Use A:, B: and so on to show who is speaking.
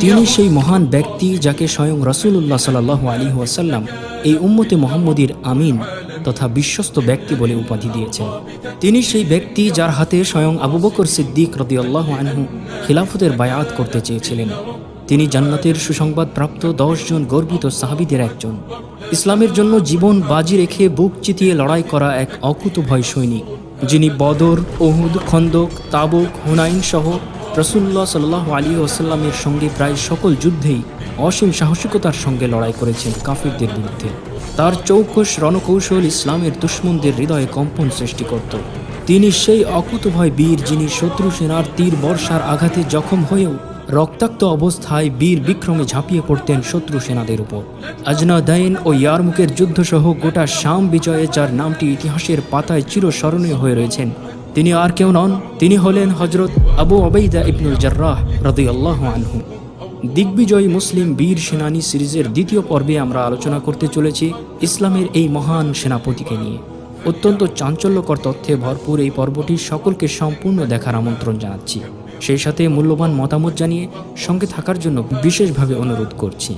A: তিনি সেই মহান ব্যক্তি যাকে স্বয়ং রসুল্লাহ সাল্লাহ আলী ওয়াসাল্লাম এই উম্মতে মোহাম্মদীর আমিন তথা বিশ্বস্ত ব্যক্তি বলে উপাধি দিয়েছেন। তিনি সেই ব্যক্তি যার হাতে স্বয়ং আবু বকর সিদ্দিক রদিয়াল্লাহ আনহু খিলাফতের বায়াত করতে চেয়েছিলেন। তিনি জান্নাতের সুসংবাদপ্রাপ্ত দশজন গর্বিত সাহাবিদের একজন। ইসলামের জন্য জীবন বাজি রেখে বুক চিতিয়ে লড়াই করা এক অকুতভয় সৈনিক, যিনি বদর ওহুদ খন্দক, তাবুক, হুনাইন সহ রসুল্লাহ সাল্লাহ আলী ওসাল্লামের সঙ্গে প্রায় সকল যুদ্ধেই অসীম সাহসিকতার সঙ্গে লড়াই করেছেন কাফিরদের বিরুদ্ধে। তার চৌকস রণকৌশল ইসলামের দুশ্মনদের হৃদয়ে কম্পন সৃষ্টি করত। তিনি সেই অকুতভয় বীর যিনি শত্রু সেনার তীর বর্ষার আঘাতে জখম হয়েও রক্তাক্ত অবস্থায় বীর বিক্রমে ঝাঁপিয়ে পড়তেন শত্রু সেনাদের উপর। আজনা আজনাদাইন ও ইয়ারমুকের যুদ্ধসহ গোটা শাম বিজয়ে যার নামটি ইতিহাসের পাতায় চিরস্মরণীয় হয়ে রয়েছেন তিনি আর কেউ নন, তিনি হলেন হজরত আবু অবৈদা ইবনুল জার্রাহ রদিয়াল্লাহ আনহু। দিগ্বিজয়ী মুসলিম বীর সেনানী সিরিজের দ্বিতীয় পর্বে আমরা আলোচনা করতে চলেছি ইসলামের এই মহান সেনাপতিকে নিয়ে। অত্যন্ত চাঞ্চল্যকর তথ্যে ভরপুর এই পর্বটি সকলকে সম্পূর্ণ দেখার আমন্ত্রণ জানাচ্ছি। সেই সাথে মূল্যবান মতামত জানিয়ে সঙ্গে থাকার জন্য বিশেষভাবে অনুরোধ করছি।